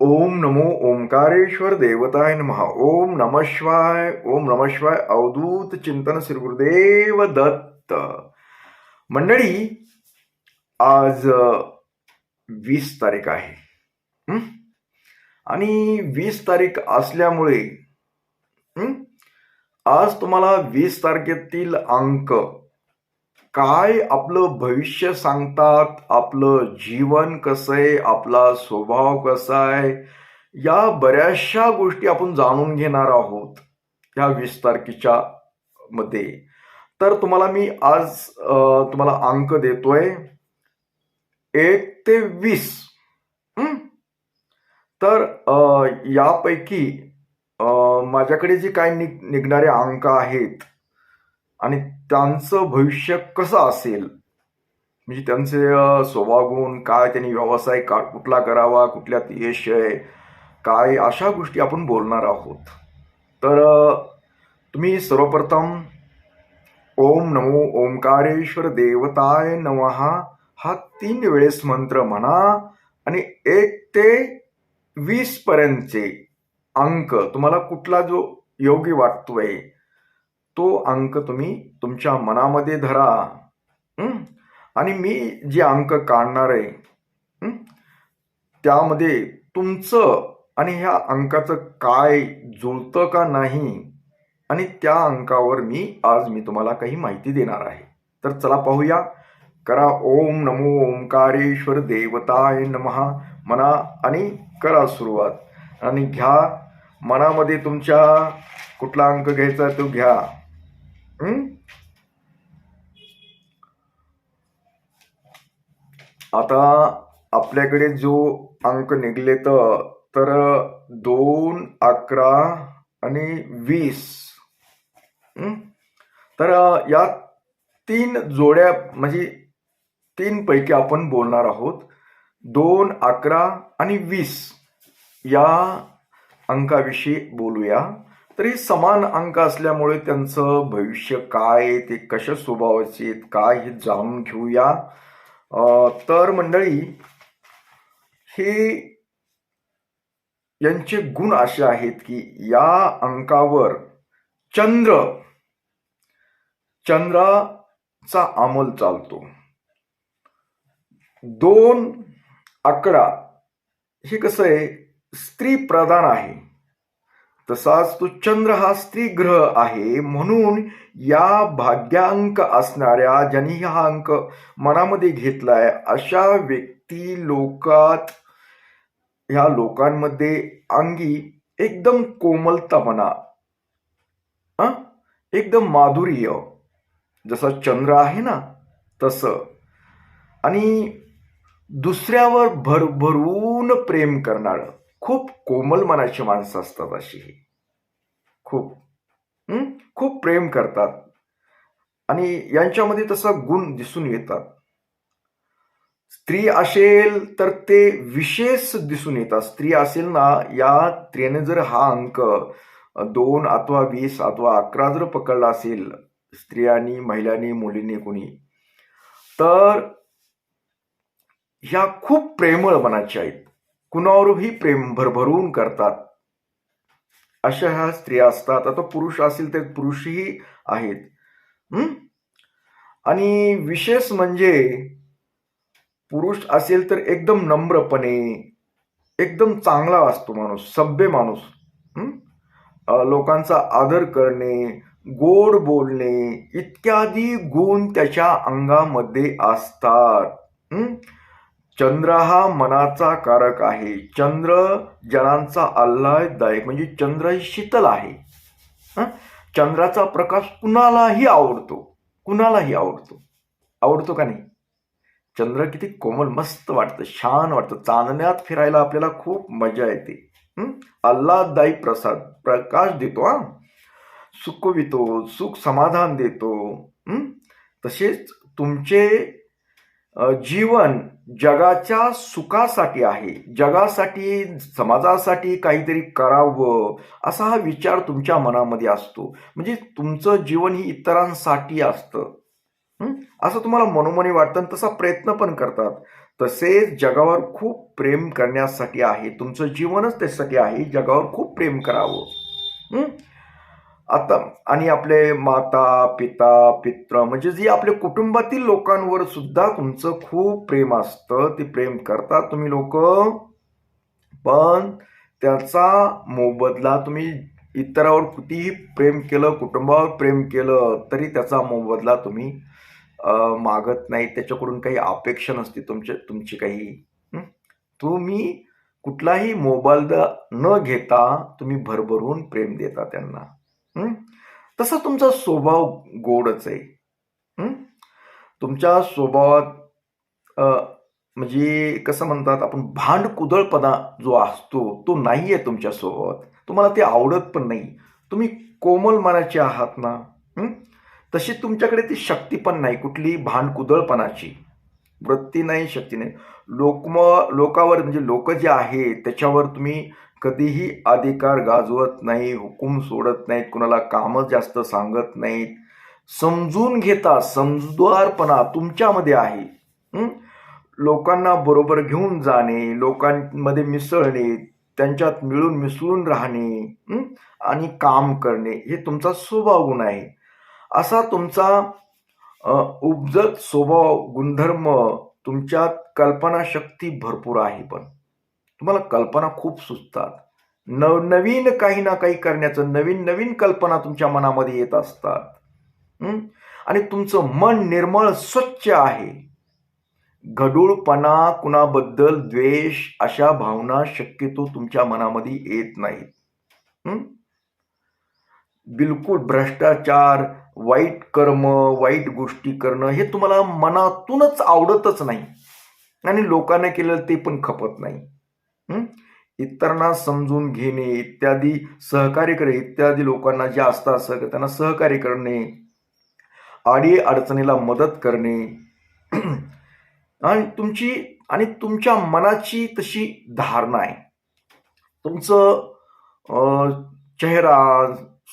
ओम नमो ओंकारेश्वर देवताय नमः। ओम नम शिवाय ओम नम शिवाय अवधूत चिंतन श्री गुरुदेव दत्त। मंडळी आज वीस तारीख आहे. आणि वीस तारीख असल्यामुळे आज तुम्हाला वीस तारखेतील अंक काय आपलं भविष्य सांगतात? आपलं जीवन कसं आहे? आपला स्वभाव कसा आहे? या बऱ्याचशा गोष्टी आपण जाणून घेणार आहोत या वीस तारखेच्या मध्ये. तर तुम्हाला मी आज तुम्हाला अंक देतोय. एक ते वीस. तर यापैकी माझ्याकडे जे काही निघणारे अंक आहेत आणि त्यांचं भविष्य कसं असेल? म्हणजे त्यांचे स्वभागून स्वभावगुण काय त्यांनी व्यवसाय का कुठला करावा कुठल्यात यश आहे काय अशा गोष्टी आपण बोलणार आहोत. तर तुम्ही सर्वप्रथम ओम नमो ओंकारेश्वर देवताय नमहा हा तीन वेळेस मंत्र म्हणा आणि एक ते वीस पर्यंतचे अंक तुम्हाला कुठला जो योगी वाटतोय तो अंक तुम्ही तुमच्या मनामध्ये धरा. आणि मी जे अंक काढणार आहे त्यामध्ये तुमचं आणि ह्या अंकाचं काय जुळतं का नाही आणि त्या अंकावर मी आज मी तुम्हाला काही माहिती देणार आहे. तर चला पाहूया. करा ओम नमो ओंकारेश्वर देवताय नमहा म्हणा आणि करा सुरुवात. आणि घ्या. मनामध्ये तुमच्या कुठला अंक घ्यायचा तो घ्या. आता आपल्याकडे जो अंक निघलेत तर दोन अकरा आणि वीस. तर या तीन जोड्या म्हणजे तीन पैकी आपण बोलणार आहोत. दोन अकरा आणि वीस या अंकाविषयी बोलूया. तरी समान अंक असल्यामुळे त्यांचं भविष्य काय आहे, ते कशा स्वभावाचे आहेत, काय हे जाणून घेऊया. अं, तर मंडळी हे यांचे गुण असे आहेत की या अंकावर चंद्र चंद्राचा अंमल चालतो. दोन अकरा हे कसं आहे स्त्री प्रधान आहे. तसाच तो चंद्र हा स्त्री ग्रह आहे म्हणून या भाग्यांक असणाऱ्या ज्यांनी हा अंक मनामध्ये घेतलाय. अशा व्यक्ती लोकात ह्या लोकांमध्ये अंगी एकदम कोमलता म्हणा एकदम माधुर्य. जसा चंद्र आहे ना तसं. आणि दुसऱ्यावर भरभरून प्रेम करणारं. खूप कोमल मनाची माणसं असतात अशी ही. खूप. खूप प्रेम करतात. आणि यांच्यामध्ये तसा गुण दिसून येतात. स्त्री असेल तर ते विशेष दिसून येतात. स्त्री असेल ना या स्त्रीने जर हा अंक दोन अथवा वीस अथवा अकरा जर पकडला असेल स्त्रियांनी महिलांनी मुलींनी कोणी तर ह्या खूप प्रेमळ मनाच्या आहेत. कुणावरही प्रेम भरभरून करतात. अशा ह्या स्त्रिया असतात. आता पुरुष असतील तर पुरुषही आहेत. आणि विशेष म्हणजे पुरुष असेल तर एकदम नम्रपणे एकदम चांगला असतो माणूस सभ्य माणूस. लोकांचा आदर करणे गोड बोलणे इत्यादी गुण त्याच्या अंगामध्ये असतात. चंद्र हा मनाचा कारक आहे. चंद्र जनांचा आल्हाददायक म्हणजे चंद्र ही शीतल आहे. चंद्राचा प्रकाश कुणालाही आवडतो. कुणालाही आवडतो. आवडतो का नाही? चंद्र किती कोमल मस्त वाटतं छान वाटतं. चांदण्यात फिरायला आपल्याला खूप मजा येते. आल्हाददायी प्रसाद. प्रकाश देतो हा? सुखवितो सुख समाधान देतो. तसेच तुमचे जीवन जगाच्या सुखासाठी आहे. जगासाठी समाजासाठी काहीतरी करावं असा हा विचार तुमच्या मनामध्ये असतो. म्हणजे तुमचं जीवन ही इतरांसाठी असतं. असं तुम्हाला मनोमनी वाटतं आणि तसा प्रयत्न पण करतात. तसेच जगावर खूप प्रेम करण्यासाठी आहे. तुमचं जीवनच त्यासाठी आहे. जगावर खूप प्रेम करावं. आता आणि आपले माता पिता पित्र म्हणजे जी आपल्या कुटुंबातील लोकांवर सुद्धा तुमचं खूप प्रेम असतं ते प्रेम करतात तुम्ही लोक. पण त्याचा मोबदला तुम्ही इतरावर कितीही प्रेम केलं कुटुंबावर प्रेम केलं तरी त्याचा मोबदला तुम्ही मागत नाही. त्याच्याकडून काही अपेक्षा नसते तुमचे तुमची काही. तुम्ही कुठलाही मोबदला न घेता तुम्ही भरभरून प्रेम देता त्यांना. तसा तुमचा स्वभाव गोडच आहे. तुमच्या स्वभावात म्हणजे कसं म्हणतात आपण भांड कुदळपणा जो असतो तो नाही आहे तुमच्या स्वभावात. तुम्हाला ते आवडत पण नाही. तुम्ही कोमल मनाचे आहात ना? तशी तुमच्याकडे ती शक्ती पण नाही कुठली भांडकुदळपणाची. वृत्ती नाही शक्ती नाही. लोकम लोकावर म्हणजे लोक जे आहे त्याच्यावर तुम्ही कधीही अधिकार गाजवत नाही हुकूम सोडत नाहीत कुणाला कामं जास्त सांगत नाहीत. समजून घेता समजूतदारपणा तुमच्यामध्ये आहे. लोकांना बरोबर घेऊन जाणे लोकांमध्ये मिसळणे त्यांच्यात मिळून मिसळून राहणे आणि काम करणे हे तुमचा स्वभाव गुण आहे. असा तुमचा उपजत स्वभाव गुणधर्म तुमच्यात कल्पनाशक्ती भरपूर आहे पण. तुम्हाला कल्पना खूप सुचतात. नवनवीन काही ना काही करण्याचं नवीन नवीन कल्पना तुमच्या मनामध्ये येत असतात. आणि तुमचं मन निर्मळ स्वच्छ आहे. घडूळपणा कुणाबद्दल द्वेष अशा भावना शक्यतो तुमच्या मनामध्ये येत नाहीत. बिलकुल भ्रष्टाचार वाईट कर्म वाईट गोष्टी करणं हे तुम्हाला मनातूनच आवडतच नाही. आणि लोकांना केलेलं ते पण खपत नाही. इतरांना समजून घेणे इत्यादी सहकार्य करणे इत्यादी लोकांना जे असतात सह त्यांना सहकार्य करणे आडी अडचणीला मदत करणे. आणि तुमची आणि तुमच्या मनाची तशी धारणा आहे. तुमचं चेहरा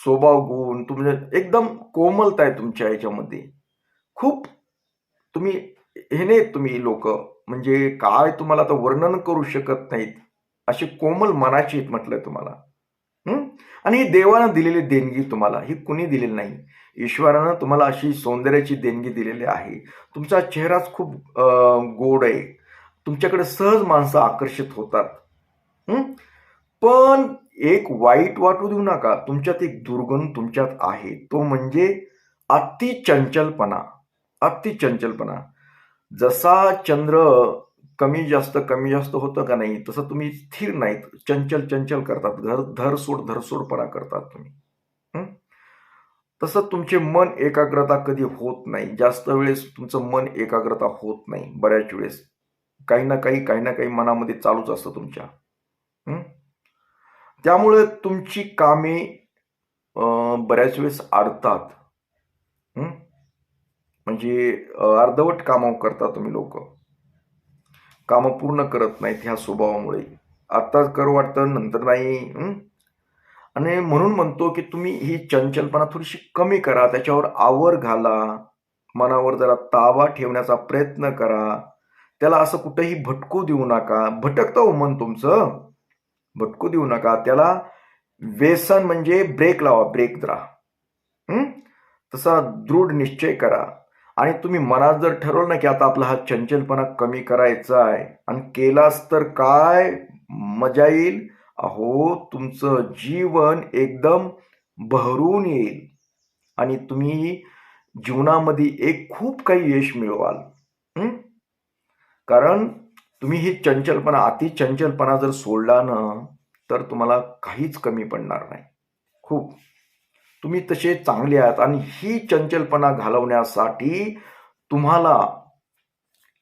स्वभाव गुण तुमच्या एकदम कोमलता आहे तुमच्या याच्यामध्ये. खूप तुम्ही हे नाही तुम्ही लोक म्हणजे काय तुम्हाला आता वर्णन करू शकत नाहीत असे कोमल मनाचे आहेत म्हटलं तुम्हाला. आणि ही देवानं दिलेली देणगी तुम्हाला ही कुणी दिलेली नाही. ईश्वरानं तुम्हाला अशी सौंदर्याची देणगी दिलेली आहे. तुमचा चेहराच खूप गोड आहे. तुमच्याकडे सहज माणसं आकर्षित होतात. पण एक वाईट वाटू देऊ नका. तुमच्यात एक दुर्गुण तुमच्यात आहे. तो म्हणजे अति चंचलपणा. अति चंचलपणा. जसा चंद्र कमी जास्त कमी जास्त होतं का नाही तसं तुम्ही स्थिर नाहीत. चंचल चंचल करतात. घर धरसोड धरसोडपणा करतात तुम्ही. तसं तुमचे मन एकाग्रता कधी होत नाही. जास्त वेळेस तुमचं मन एकाग्रता होत नाही बऱ्याच वेळेस. काही ना काही काही ना काही मनामध्ये चालूच असतं तुमच्या. त्यामुळे तुमची कामे बऱ्याच वेळेस अडतात म्हणजे अर्धवट कामं करता तुम्ही लोक. कामं पूर्ण करत नाहीत ह्या स्वभावामुळे. आत्ताच कर वाटतं नंतर नाही. आणि म्हणून म्हणतो की तुम्ही ही चंचलपणा थोडीशी कमी करा. त्याच्यावर आवर घाला. मनावर जरा ताबा ठेवण्याचा प्रयत्न करा. त्याला असं कुठेही भटकू देऊ नका. भटकतं हो मन तुमचं. भटकू देऊ नका. त्याला व्यसन म्हणजे ब्रेक लावा ब्रेक जरा तसा दृढ निश्चय करा. आणि तुम्ही मनात जर ठरवलं ना की आता आपला हा चंचलपणा कमी करायचा आहे आणि केलास तर काय? मजा येईल. अहो तुमचं जीवन एकदम बहरून येईल. आणि तुम्ही जीवनामध्ये एक खूप काही यश मिळवाल. कारण तुम्ही ही चंचलपणा अति चंचलपणा जर सोडला ना तर तुम्हाला काहीच कमी पडणार नाही. खूप. तुम्ही तसे चांगले आहात आणि ही चंचलपणा घालवण्यासाठी तुम्हाला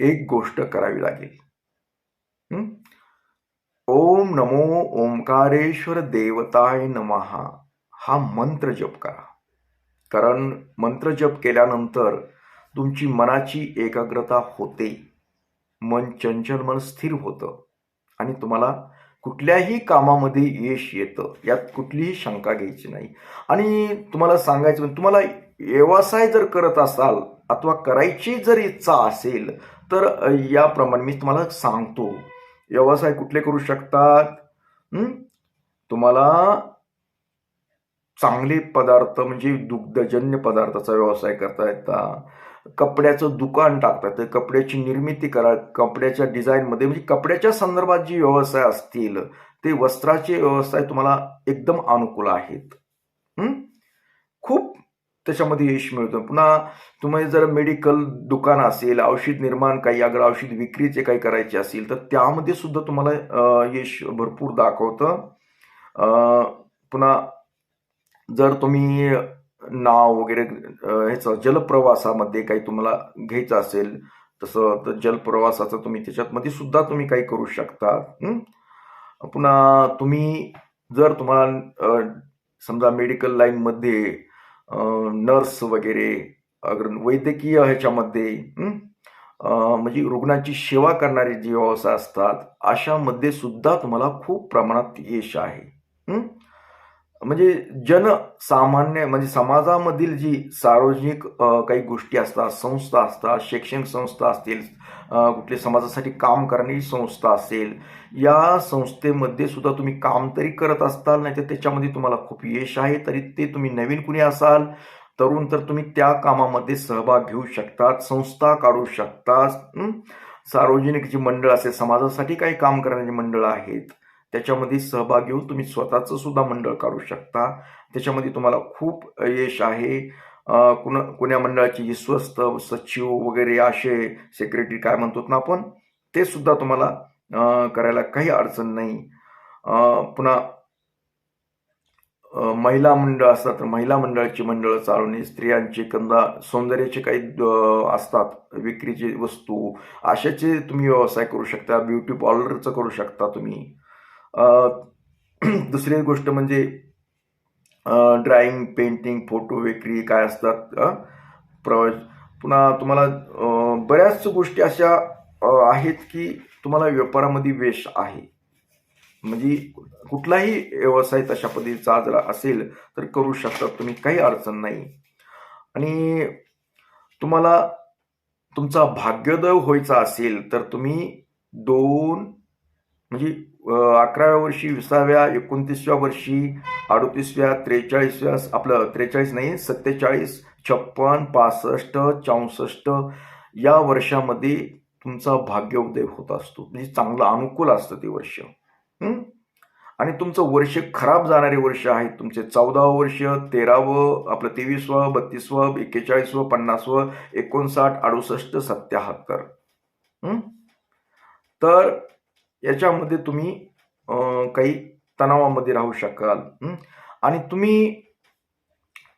एक गोष्ट करावी लागेल. ओम नमो ओंकारेश्वर देवताय नमहा हा मंत्र जप करा. कारण मंत्र जप केल्यानंतर तुमची मनाची एकाग्रता होते. मन चंचल मन स्थिर होतं. आणि तुम्हाला कुठल्याही कामामध्ये यश येतं. यात कुठलीही शंका घ्यायची नाही. आणि तुम्हाला सांगायचं म्हणजे तुम्हाला व्यवसाय जर करत असाल अथवा करायची जर इच्छा असेल तर याप्रमाणे मी तुम्हाला सांगतो. व्यवसाय कुठले करू शकतात? तुम्हाला चांगले पदार्थ म्हणजे दुग्धजन्य पदार्थाचा व्यवसाय करता येता. कपड्याचं दुकान टाकता येतं कपड्याची निर्मिती करा कपड्याच्या डिझाईनमध्ये म्हणजे कपड्याच्या संदर्भात जी व्यवसाय असतील ते वस्त्राचे व्यवसाय तुम्हाला एकदम अनुकूल आहेत. खूप त्याच्यामध्ये यश मिळतं. पुन्हा तुम्ही जर मेडिकल दुकान असेल औषध निर्माण काही अगर औषध विक्रीचे काही करायचे असेल तर त्यामध्ये सुद्धा तुम्हाला यश भरपूर दाखवतं. पुन्हा जर तुम्ही नाव वगैरे ह्याचं जलप्रवासामध्ये काही तुम्हाला घ्यायचं असेल तसं तर जलप्रवासाचं तुम्ही त्याच्यातमध्ये सुद्धा तुम्ही काही करू शकता. पुन्हा तुम्ही जर तुम्हाला समजा मेडिकल लाईनमध्ये नर्स वगैरे अगर वैद्यकीय ह्याच्यामध्ये म्हणजे रुग्णाची सेवा करणारे जे व्यवसाय असतात अशामध्ये सुद्धा तुम्हाला खूप प्रमाणात यश आहे. म्हणजे जनसामान्य म्हणजे समाजामधील जी सार्वजनिक काही गोष्टी असतात संस्था असतात शैक्षणिक संस्था असतील कुठले समाजासाठी काम करणारी संस्था असेल या संस्थेमध्ये सुद्धा तुम्ही काम तरी करत असताल नाही तर त्याच्यामध्ये तुम्हाला खूप यश आहे तरी ते तुम्ही नवीन कुणी असाल तरुण तर तुम्ही त्या कामामध्ये सहभाग घेऊ शकतात संस्था काढू शकता सार्वजनिक जी मंडळ असेल समाजासाठी काही काम करणारी मंडळं आहेत त्याच्यामध्ये सहभाग घेऊन तुम्ही स्वतःचं सुद्धा मंडळ काढू शकता. त्याच्यामध्ये तुम्हाला खूप यश आहे. कुणा कुण्या मंडळाची जी स्वस्त सचिव वगैरे असे सेक्रेटरी काय म्हणतो ना आपण ते सुद्धा तुम्हाला करायला काही अडचण नाही. पुन्हा महिला मंडळ असतात तर महिला मंडळाची मंडळं चालवणे स्त्रियांचे कंदा सौंदर्याचे काही असतात विक्रीचे वस्तू अशाचे तुम्ही व्यवसाय करू शकता ब्युटी पार्लरचं करू शकता तुम्ही. दुसरी गोष्ट म्हणजे ड्राइंग पेंटिंग फोटो विक्री काय असतात प्रवास पुन्हा तुम्हाला बऱ्याच गोष्टी अशा आहेत की तुम्हाला व्यापारामध्ये वेश आहे. म्हणजे कुठलाही व्यवसाय तशा पद्धतीचा जर असेल तर करू शकता. तुम्ही काही अडचण नाही. आणि तुम्हाला तुमचा भाग्योदय व्हायचा असेल तर तुम्ही दोन म्हणजे अकराव्या वर्षी विसाव्या एकोणतीसव्या वर्षी अडतीसव्या त्रेचाळीसव्या आपलं त्रेचाळीस नाही सत्तेचाळीस छप्पन पासष्ट चौसष्ट या वर्षामध्ये तुमचा भाग्योदय होत असतो. म्हणजे चांगलं अनुकूल असतं ते वर्ष. आणि तुमचं वर्ष खराब जाणारे वर्ष आहेत. तुमचे चौदावं वर्ष तेरावं आपलं तेवीसवं बत्तीसवं एक्केचाळीसवं पन्नासवं एकोणसाठ अडुसष्ट सत्याहत्तर. तर याच्यामध्ये तुम्ही काही तणावामध्ये राहू शकाल. आणि तुम्ही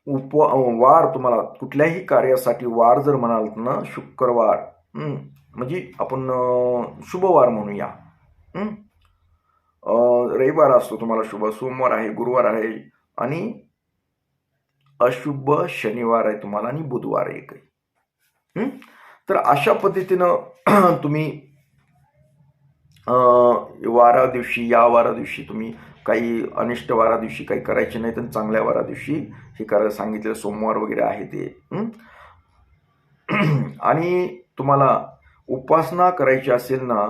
उप वार तुम्हाला कुठल्याही कार्यासाठी वार जर म्हणाल ना शुक्रवार म्हणजे आपण शुभवार म्हणूया. रविवार असतो तुम्हाला शुभ सोमवार आहे गुरुवार आहे आणि अशुभ शनिवार आहे तुम्हाला आणि बुधवार आहे काही तर अशा पद्धतीनं तुम्ही वारा दिवशी या वारा दिवशी तुम्ही काही अनिष्ट वारा दिवशी काही करायचे नाही तर चांगल्या वारा दिवशी हे करायला सांगितलं सोमवार वगैरे आहे ते. आणि तुम्हाला उपासना करायची असेल ना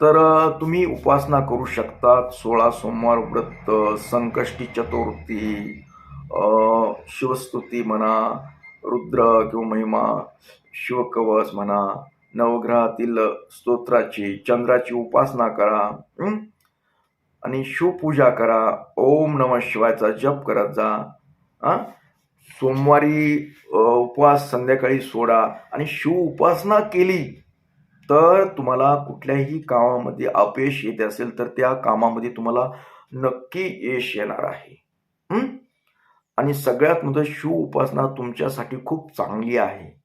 तर तुम्ही उपासना करू शकतात. सोळा सोमवार व्रत संकष्टी चतुर्थी शिवस्तुती म्हणा रुद्र किंवा महिमा शिवकवच म्हणा नवग्रहातील स्तोत्राची चंद्राची उपासना करा आणि शिवपूजा करा. ओम नम शिवायचा जप करत जा. आ? सोमवारी उपवास संध्याकाळी सोडा. आणि शिव उपासना केली तर तुम्हाला कुठल्याही कामामध्ये अपयश येत असेल तर त्या कामामध्ये तुम्हाला नक्की यश येणार आहे. आणि सगळ्यात मोठं शिव उपासना तुमच्यासाठी खूप चांगली आहे.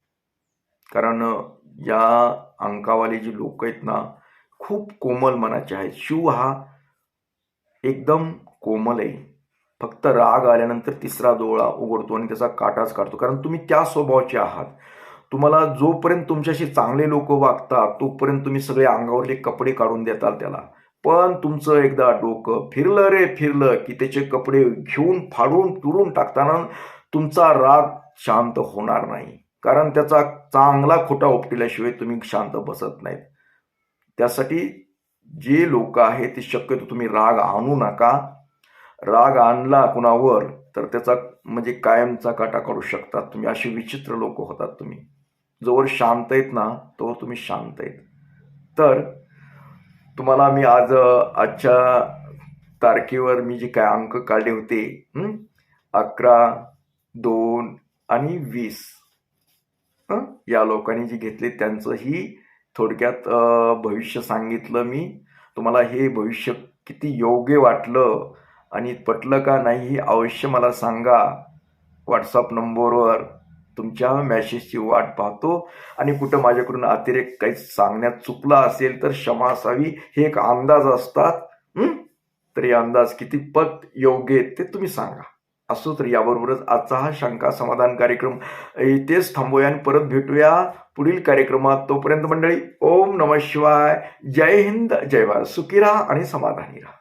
कारण या अंकावाले जी लोक आहेत ना खूप कोमल मनाचे आहेत. शिव हा एकदम कोमल आहे. फक्त राग आल्यानंतर तिसरा डोळा उघडतो आणि त्याचा काटाच काढतो. कारण तुम्ही त्या स्वभावाचे आहात. तुम्हाला जोपर्यंत तुमच्याशी चांगले लोक वागतात तोपर्यंत तुम्ही सगळे अंगावरले कपडे काढून देताल त्याला. पण तुमचं एकदा डोकं फिरलं रे फिरलं की त्याचे कपडे घेऊन फाडून तुडून टाकताना तुमचा राग शांत होणार नाही. कारण त्याचा चांगला खोटा उपटिल्याशिवाय तुम्ही शांत बसत नाहीत. त्यासाठी जे लोक आहेत ते शक्यतो तुम्ही राग आणू नका. राग आणला कुणावर तर त्याचा म्हणजे कायमचा काटा काढू शकतात. तुम्ही असे विचित्र लोक होतात तुम्ही. जोवर शांत आहेत ना तोवर तुम्ही शांत आहेत. तर तुम्हाला मी आज आजच्या तारखेवर मी जे काय अंक काढले होते अकरा दोन आणि वीस. या लोकांनी जे घेतले त्यांचंही थोडक्यात भविष्य सांगितलं मी. तुम्हाला हे भविष्य किती योग्य वाटलं आणि पटलं का नाही हे अवश्य मला सांगा. व्हॉट्सअप नंबरवर तुमच्या मॅसेजची वाट पाहतो. आणि कुठं माझ्याकडून अतिरेक काही सांगण्यात चुकला असेल तर क्षमा असावी. हे एक अंदाज असतात. तर हे अंदाज किती पट योग्य आहेत ते तुम्ही सांगा. असो तर याबरोबरच आजचा हा शंका समाधान कार्यक्रम इथेच थांबूया आणि परत भेटूया पुढील कार्यक्रमात. तोपर्यंत मंडळी ओम नम शिवाय. जय हिंद जय भारत. सुखी राहा आणि समाधानी राहा.